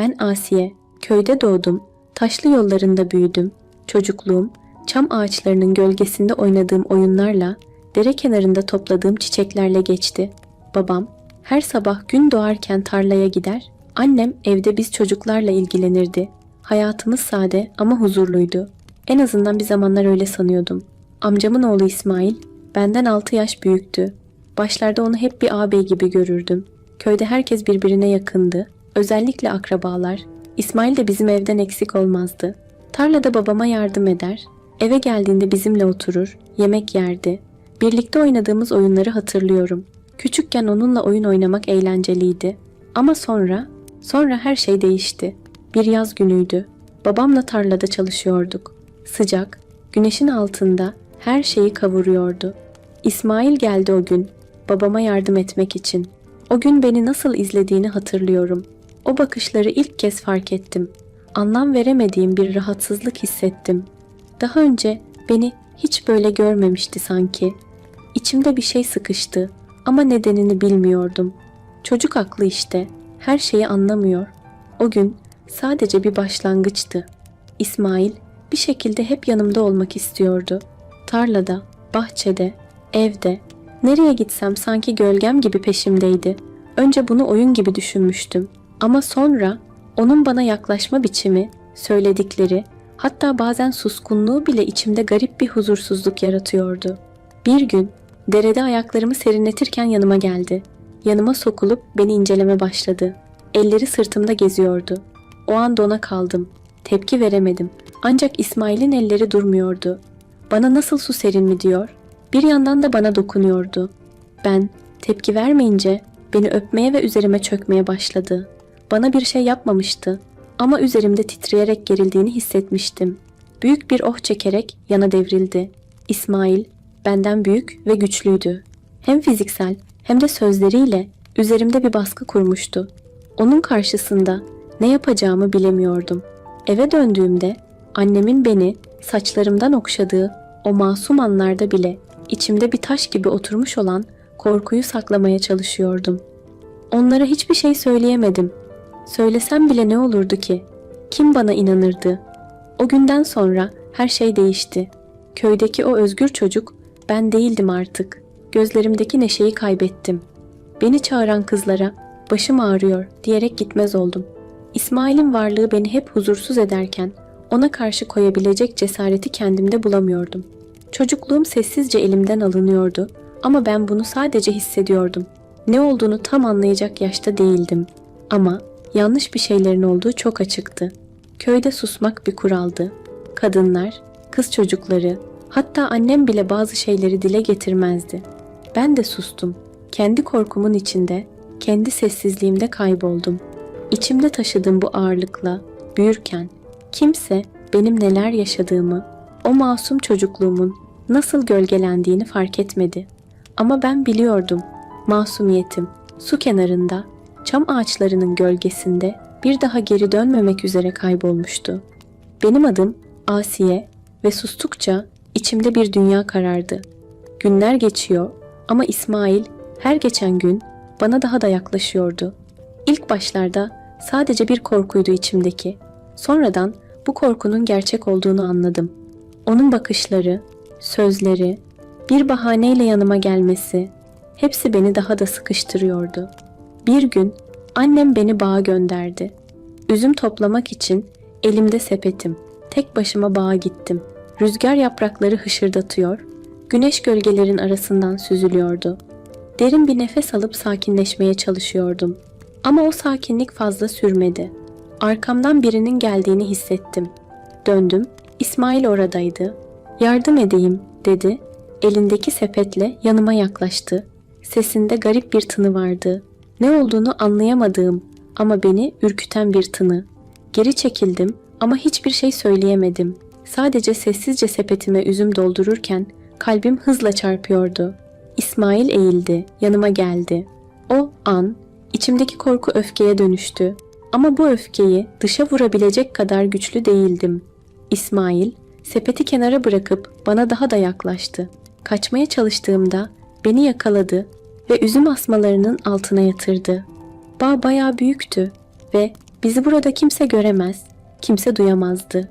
Ben Asiye. Köyde doğdum. Taşlı yollarında büyüdüm. Çocukluğum, çam ağaçlarının gölgesinde oynadığım oyunlarla, dere kenarında topladığım çiçeklerle geçti. Babam her sabah gün doğarken tarlaya gider, annem evde biz çocuklarla ilgilenirdi. Hayatımız sade ama huzurluydu. En azından bir zamanlar öyle sanıyordum. Amcamın oğlu İsmail benden 6 yaş büyüktü. Başlarda onu hep bir ağabey gibi görürdüm. Köyde herkes birbirine yakındı. Özellikle akrabalar. İsmail de bizim evden eksik olmazdı. Tarlada babama yardım eder. Eve geldiğinde bizimle oturur, yemek yerdi. Birlikte oynadığımız oyunları hatırlıyorum. Küçükken onunla oyun oynamak eğlenceliydi. Ama sonra, sonra her şey değişti. Bir yaz günüydü. Babamla tarlada çalışıyorduk. Sıcak, güneşin altında her şeyi kavuruyordu. İsmail geldi o gün, babama yardım etmek için. O gün beni nasıl izlediğini hatırlıyorum. O bakışları ilk kez fark ettim. Anlam veremediğim bir rahatsızlık hissettim. Daha önce beni hiç böyle görmemişti sanki. İçimde bir şey sıkıştı ama nedenini bilmiyordum. Çocuk aklı işte, her şeyi anlamıyor. O gün sadece bir başlangıçtı. İsmail bir şekilde hep yanımda olmak istiyordu. Tarlada, bahçede, evde, nereye gitsem sanki gölgem gibi peşimdeydi. Önce bunu oyun gibi düşünmüştüm. Ama sonra onun bana yaklaşma biçimi, söyledikleri, hatta bazen suskunluğu bile içimde garip bir huzursuzluk yaratıyordu. Bir gün derede ayaklarımı serinletirken yanıma geldi. Yanıma sokulup beni inceleme başladı. Elleri sırtımda geziyordu. O an dona kaldım. Tepki veremedim. Ancak İsmail'in elleri durmuyordu. Bana nasıl su serin mi diyor. Bir yandan da bana dokunuyordu. Ben tepki vermeyince beni öpmeye ve üzerime çökmeye başladı. Bana bir şey yapmamıştı ama üzerimde titreyerek gerildiğini hissetmiştim. Büyük bir oh çekerek yana devrildi. İsmail benden büyük ve güçlüydü. Hem fiziksel hem de sözleriyle üzerimde bir baskı kurmuştu. Onun karşısında ne yapacağımı bilemiyordum. Eve döndüğümde annemin beni saçlarımdan okşadığı o masum anlarda bile içimde bir taş gibi oturmuş olan korkuyu saklamaya çalışıyordum. Onlara hiçbir şey söyleyemedim. Söylesem bile ne olurdu ki? Kim bana inanırdı? O günden sonra her şey değişti. Köydeki o özgür çocuk ben değildim artık. Gözlerimdeki neşeyi kaybettim. Beni çağıran kızlara başım ağrıyor diyerek gitmez oldum. İsmail'in varlığı beni hep huzursuz ederken ona karşı koyabilecek cesareti kendimde bulamıyordum. Çocukluğum sessizce elimden alınıyordu ama ben bunu sadece hissediyordum. Ne olduğunu tam anlayacak yaşta değildim. Ama yanlış bir şeylerin olduğu çok açıktı. Köyde susmak bir kuraldı. Kadınlar, kız çocukları, hatta annem bile bazı şeyleri dile getirmezdi. Ben de sustum. Kendi korkumun içinde, kendi sessizliğimde kayboldum. İçimde taşıdığım bu ağırlıkla büyürken kimse benim neler yaşadığımı, o masum çocukluğumun nasıl gölgelendiğini fark etmedi. Ama ben biliyordum. Masumiyetim su kenarında, çam ağaçlarının gölgesinde bir daha geri dönmemek üzere kaybolmuştu. Benim adım Asiye ve sustukça içimde bir dünya karardı. Günler geçiyor ama İsmail her geçen gün bana daha da yaklaşıyordu. İlk başlarda sadece bir korkuydu içimdeki. Sonradan bu korkunun gerçek olduğunu anladım. Onun bakışları, sözleri, bir bahaneyle yanıma gelmesi hepsi beni daha da sıkıştırıyordu. Bir gün annem beni bağa gönderdi. Üzüm toplamak için elimde sepetim. Tek başıma bağa gittim. Rüzgar yaprakları hışırdatıyor, güneş gölgelerin arasından süzülüyordu. Derin bir nefes alıp sakinleşmeye çalışıyordum. Ama o sakinlik fazla sürmedi. Arkamdan birinin geldiğini hissettim. Döndüm, İsmail oradaydı. Yardım edeyim, dedi. Elindeki sepetle yanıma yaklaştı. Sesinde garip bir tını vardı. Ne olduğunu anlayamadığım ama beni ürküten bir tını. Geri çekildim ama hiçbir şey söyleyemedim. Sadece sessizce sepetime üzüm doldururken kalbim hızla çarpıyordu. İsmail eğildi, yanıma geldi. O an içimdeki korku öfkeye dönüştü. Ama bu öfkeyi dışa vurabilecek kadar güçlü değildim. İsmail sepeti kenara bırakıp bana daha da yaklaştı. Kaçmaya çalıştığımda beni yakaladı ve üzüm asmalarının altına yatırdı. Bağ bayağı büyüktü ve Bizi burada kimse göremez, kimse duyamazdı.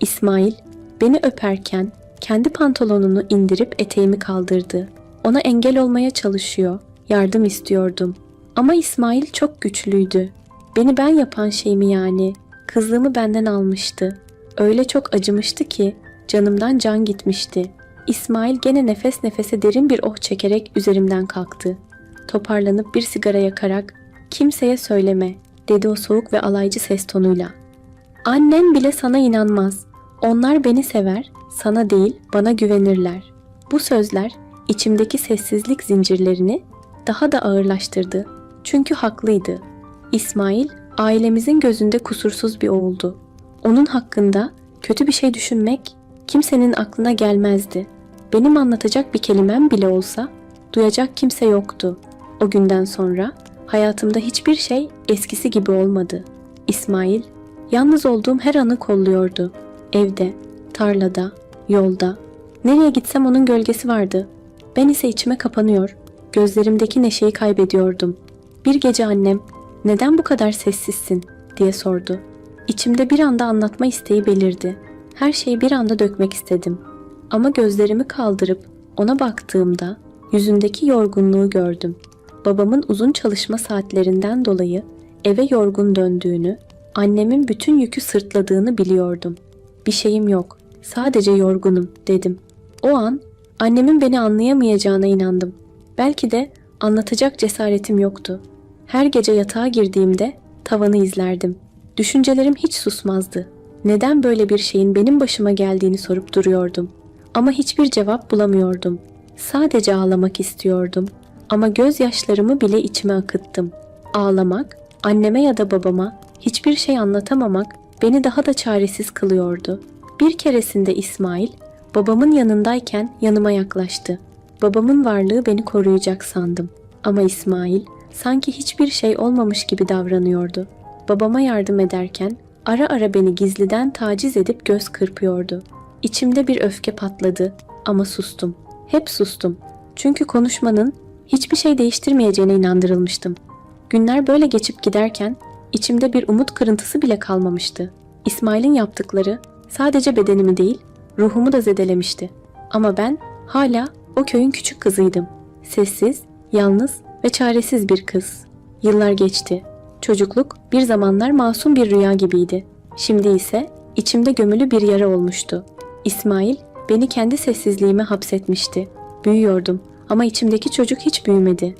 İsmail beni öperken kendi pantolonunu indirip eteğimi kaldırdı. Ona engel olmaya çalışıyor, yardım istiyordum. Ama İsmail çok güçlüydü. Beni ben yapan şey mi yani? Kızlığımı benden almıştı. Öyle çok acımıştı ki canımdan can gitmişti. İsmail gene nefes nefese derin bir oh çekerek üzerimden kalktı. Toparlanıp bir sigara yakarak kimseye söyleme dedi o soğuk ve alaycı ses tonuyla. Annen bile sana inanmaz. Onlar beni sever, sana değil bana güvenirler. Bu sözler içimdeki sessizlik zincirlerini daha da ağırlaştırdı. Çünkü haklıydı. İsmail ailemizin gözünde kusursuz bir oğuldu. Onun hakkında kötü bir şey düşünmek kimsenin aklına gelmezdi. Benim anlatacak bir kelimem bile olsa duyacak kimse yoktu. O günden sonra hayatımda hiçbir şey eskisi gibi olmadı. İsmail yalnız olduğum her anı kolluyordu. Evde, tarlada, yolda. Nereye gitsem onun gölgesi vardı. Ben ise içime kapanıyor, gözlerimdeki neşeyi kaybediyordum. Bir gece annem, neden bu kadar sessizsin diye sordu. İçimde bir anda anlatma isteği belirdi. Her şeyi bir anda dökmek istedim. Ama gözlerimi kaldırıp ona baktığımda yüzündeki yorgunluğu gördüm. Babamın uzun çalışma saatlerinden dolayı eve yorgun döndüğünü, annemin bütün yükü sırtladığını biliyordum. Bir şeyim yok, sadece yorgunum dedim. O an annemin beni anlayamayacağına inandım. Belki de anlatacak cesaretim yoktu. Her gece yatağa girdiğimde tavanı izlerdim. Düşüncelerim hiç susmazdı. Neden böyle bir şeyin benim başıma geldiğini sorup duruyordum. Ama hiçbir cevap bulamıyordum. Sadece ağlamak istiyordum. Ama gözyaşlarımı bile içime akıttım. Ağlamak, anneme ya da babama hiçbir şey anlatamamak beni daha da çaresiz kılıyordu. Bir keresinde İsmail, babamın yanındayken yanıma yaklaştı. Babamın varlığı beni koruyacak sandım. Ama İsmail sanki hiçbir şey olmamış gibi davranıyordu. Babama yardım ederken ara ara beni gizliden taciz edip göz kırpıyordu. İçimde bir öfke patladı ama sustum. Hep sustum. Çünkü konuşmanın hiçbir şey değiştirmeyeceğine inandırılmıştım. Günler böyle geçip giderken içimde bir umut kırıntısı bile kalmamıştı. İsmail'in yaptıkları sadece bedenimi değil, ruhumu da zedelemişti. Ama ben hala o köyün küçük kızıydım. Sessiz, yalnız ve çaresiz bir kız. Yıllar geçti. Çocukluk bir zamanlar masum bir rüya gibiydi. Şimdi ise içimde gömülü bir yara olmuştu. İsmail beni kendi sessizliğime hapsetmişti. Büyüyordum ama içimdeki çocuk hiç büyümedi.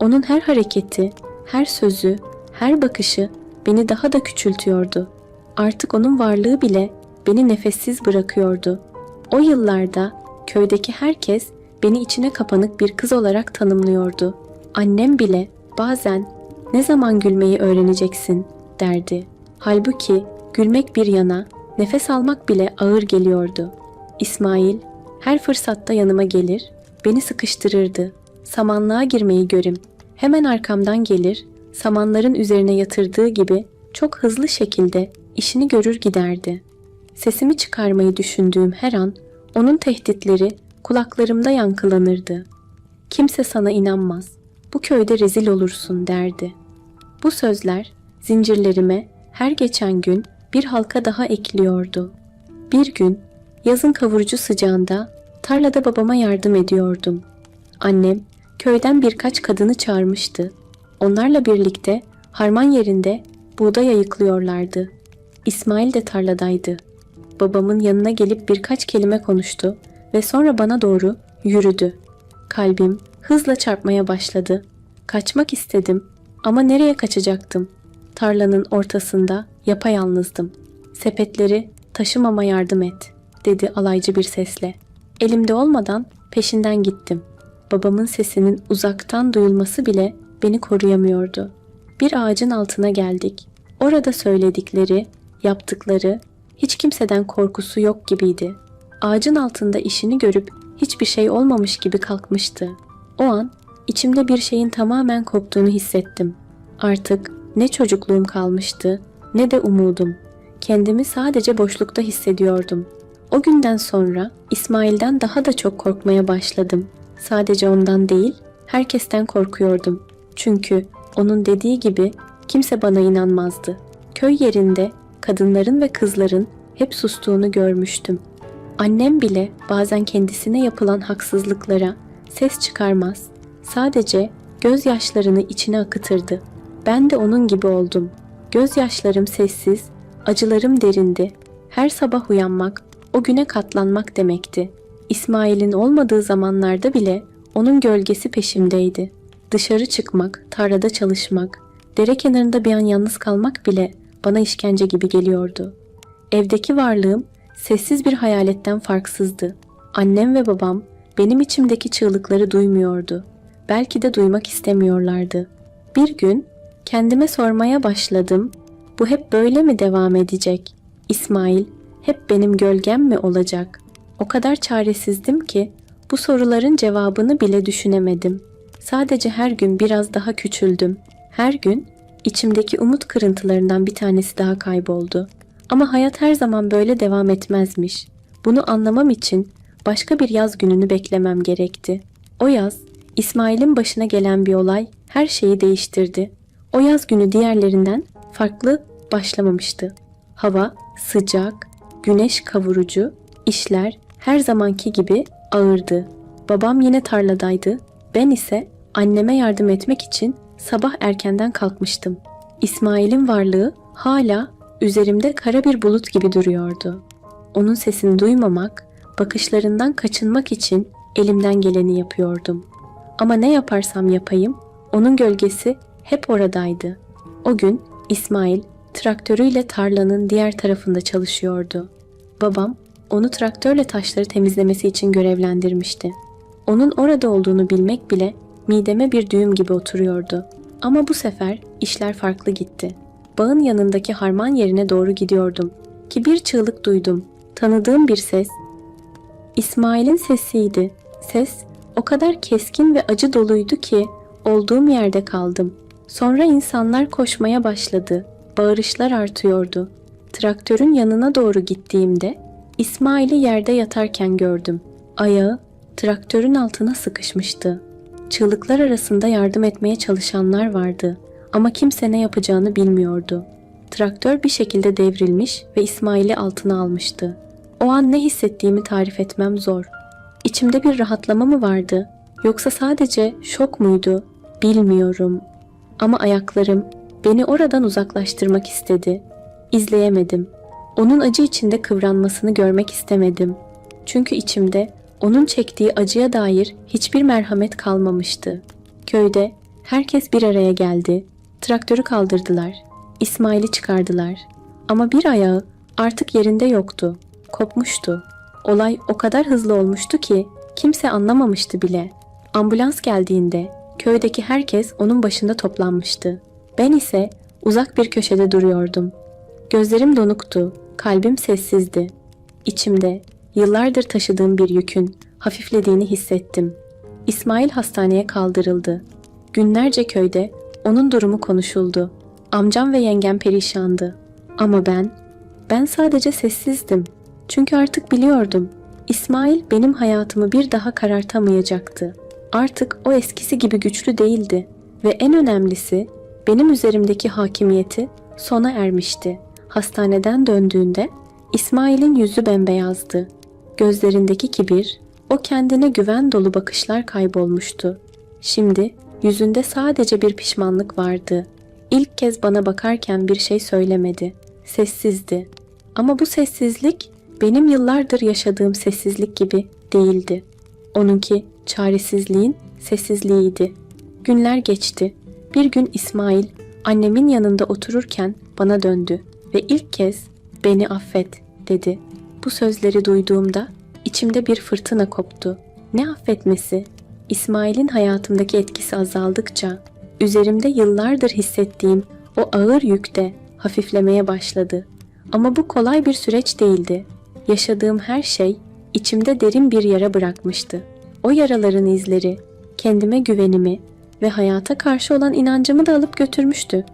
Onun her hareketi, her sözü, her bakışı beni daha da küçültüyordu. Artık onun varlığı bile beni nefessiz bırakıyordu. O yıllarda köydeki herkes beni içine kapanık bir kız olarak tanımlıyordu. Annem bile bazen ne zaman gülmeyi öğreneceksin derdi. Halbuki gülmek bir yana nefes almak bile ağır geliyordu. İsmail her fırsatta yanıma gelir, beni sıkıştırırdı. Samanlığa girmeyi görüm. Hemen arkamdan gelir, samanların üzerine yatırdığı gibi çok hızlı şekilde işini görür giderdi. Sesimi çıkarmayı düşündüğüm her an onun tehditleri kulaklarımda yankılanırdı. Kimse sana inanmaz. Bu köyde rezil olursun derdi. Bu sözler zincirlerime her geçen gün bir halka daha ekliyordu. Bir gün yazın kavurucu sıcağında tarlada babama yardım ediyordum. Annem köyden birkaç kadını çağırmıştı. Onlarla birlikte harman yerinde buğday ayıklıyorlardı. İsmail de tarladaydı. Babamın yanına gelip birkaç kelime konuştu ve sonra bana doğru yürüdü. Kalbim hızla çarpmaya başladı. Kaçmak istedim ama nereye kaçacaktım? Tarlanın ortasında yapayalnızdım. Sepetleri taşımama yardım et, dedi alaycı bir sesle. Elimde olmadan peşinden gittim. Babamın sesinin uzaktan duyulması bile beni koruyamıyordu. Bir ağacın altına geldik. Orada söyledikleri, yaptıkları hiç kimseden korkusu yok gibiydi. Ağacın altında işini görüp hiçbir şey olmamış gibi kalkmıştı. O an içimde bir şeyin tamamen koptuğunu hissettim. Artık ne çocukluğum kalmıştı ne de umudum. Kendimi sadece boşlukta hissediyordum. O günden sonra İsmail'den daha da çok korkmaya başladım. Sadece ondan değil, herkesten korkuyordum. Çünkü onun dediği gibi kimse bana inanmazdı. Köy yerinde kadınların ve kızların hep sustuğunu görmüştüm. Annem bile bazen kendisine yapılan haksızlıklara ses çıkarmaz. Sadece gözyaşlarını içine akıtırdı. Ben de onun gibi oldum. Gözyaşlarım sessiz, acılarım derindi. Her sabah uyanmak, o güne katlanmak demekti. İsmail'in olmadığı zamanlarda bile onun gölgesi peşimdeydi. Dışarı çıkmak, tarlada çalışmak, dere kenarında bir an yalnız kalmak bile bana işkence gibi geliyordu. Evdeki varlığım sessiz bir hayaletten farksızdı. Annem ve babam benim içimdeki çığlıkları duymuyordu. Belki de duymak istemiyorlardı. Bir gün kendime sormaya başladım. Bu hep böyle mi devam edecek? İsmail hep benim gölgem mi olacak? O kadar çaresizdim ki bu soruların cevabını bile düşünemedim. Sadece her gün biraz daha küçüldüm. Her gün içimdeki umut kırıntılarından bir tanesi daha kayboldu. Ama hayat her zaman böyle devam etmezmiş. Bunu anlamam için başka bir yaz gününü beklemem gerekti. O yaz İsmail'in başına gelen bir olay her şeyi değiştirdi. O yaz günü diğerlerinden farklı başlamamıştı. Hava sıcak, güneş kavurucu, işler her zamanki gibi ağırdı. Babam yine tarladaydı. Ben ise anneme yardım etmek için sabah erkenden kalkmıştım. İsmail'in varlığı hala üzerimde kara bir bulut gibi duruyordu. Onun sesini duymamak, bakışlarından kaçınmak için elimden geleni yapıyordum. Ama ne yaparsam yapayım, onun gölgesi hep oradaydı. O gün İsmail traktörüyle tarlanın diğer tarafında çalışıyordu. Babam onu traktörle taşları temizlemesi için görevlendirmişti. Onun orada olduğunu bilmek bile mideme bir düğüm gibi oturuyordu. Ama bu sefer işler farklı gitti. Bağın yanındaki harman yerine doğru gidiyordum ki bir çığlık duydum. Tanıdığım bir ses. İsmail'in sesiydi. Ses o kadar keskin ve acı doluydu ki olduğum yerde kaldım. Sonra insanlar koşmaya başladı. Bağırışlar artıyordu. Traktörün yanına doğru gittiğimde İsmail'i yerde yatarken gördüm. Ayağı traktörün altına sıkışmıştı. Çığlıklar arasında yardım etmeye çalışanlar vardı ama kimse ne yapacağını bilmiyordu. Traktör bir şekilde devrilmiş ve İsmail'i altına almıştı. O an ne hissettiğimi tarif etmem zor. İçimde bir rahatlama mı vardı yoksa sadece şok muydu bilmiyorum. Ama ayaklarım beni oradan uzaklaştırmak istedi. İzleyemedim. Onun acı içinde kıvranmasını görmek istemedim. Çünkü içimde onun çektiği acıya dair hiçbir merhamet kalmamıştı. Köyde herkes bir araya geldi. Traktörü kaldırdılar. İsmail'i çıkardılar. Ama bir ayağı artık yerinde yoktu. Kopmuştu. Olay o kadar hızlı olmuştu ki kimse anlamamıştı bile. Ambulans geldiğinde köydeki herkes onun başında toplanmıştı. Ben ise uzak bir köşede duruyordum. Gözlerim donuktu, kalbim sessizdi. İçimde yıllardır taşıdığım bir yükün hafiflediğini hissettim. İsmail hastaneye kaldırıldı. Günlerce köyde onun durumu konuşuldu. Amcam ve yengem perişandı. Ama ben, ben sadece sessizdim. Çünkü artık biliyordum. İsmail benim hayatımı bir daha karartamayacaktı. Artık o eskisi gibi güçlü değildi ve en önemlisi benim üzerimdeki hakimiyeti sona ermişti. Hastaneden döndüğünde İsmail'in yüzü bembeyazdı. Gözlerindeki kibir, o kendine güven dolu bakışlar kaybolmuştu. Şimdi yüzünde sadece bir pişmanlık vardı. İlk kez bana bakarken bir şey söylemedi. Sessizdi. Ama bu sessizlik benim yıllardır yaşadığım sessizlik gibi değildi. Onunki çaresizliğin sessizliğiydi. Günler geçti. Bir gün İsmail annemin yanında otururken bana döndü ve ilk kez beni affet dedi. Bu sözleri duyduğumda içimde bir fırtına koptu. Ne affetmesi? İsmail'in hayatımdaki etkisi azaldıkça üzerimde yıllardır hissettiğim o ağır yük de hafiflemeye başladı. Ama bu kolay bir süreç değildi. Yaşadığım her şey içimde derin bir yara bırakmıştı. O yaraların izleri kendime güvenimi ve hayata karşı olan inancımı da alıp götürmüştü.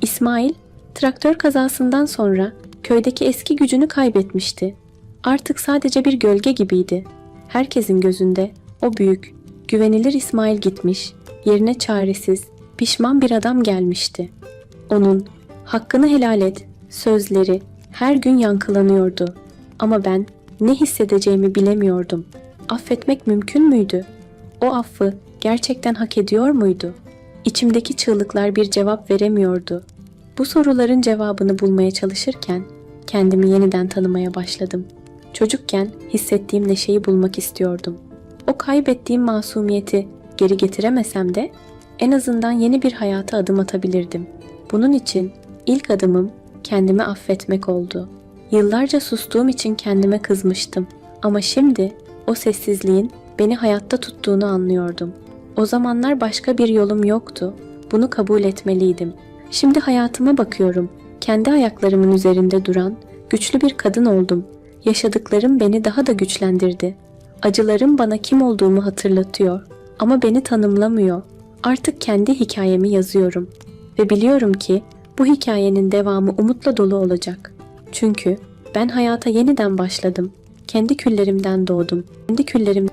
İsmail, traktör kazasından sonra köydeki eski gücünü kaybetmişti. Artık sadece bir gölge gibiydi. Herkesin gözünde o büyük, güvenilir İsmail gitmiş, yerine çaresiz, pişman bir adam gelmişti. Onun, hakkını helal et sözleri her gün yankılanıyordu. Ama ben ne hissedeceğimi bilemiyordum. Affetmek mümkün müydü? O affı gerçekten hak ediyor muydu? İçimdeki çığlıklar bir cevap veremiyordu. Bu soruların cevabını bulmaya çalışırken kendimi yeniden tanımaya başladım. Çocukken hissettiğim neşeyi bulmak istiyordum. O kaybettiğim masumiyeti geri getiremesem de en azından yeni bir hayata adım atabilirdim. Bunun için ilk adımım kendimi affetmek oldu. Yıllarca sustuğum için kendime kızmıştım ama şimdi o sessizliğin beni hayatta tuttuğunu anlıyordum. O zamanlar başka bir yolum yoktu. Bunu kabul etmeliydim. Şimdi hayatıma bakıyorum. Kendi ayaklarımın üzerinde duran güçlü bir kadın oldum. Yaşadıklarım beni daha da güçlendirdi. Acılarım bana kim olduğumu hatırlatıyor ama beni tanımlamıyor. Artık kendi hikayemi yazıyorum ve biliyorum ki bu hikayenin devamı umutla dolu olacak. Çünkü ben hayata yeniden başladım. Kendi küllerimden doğdum. Kendi küllerim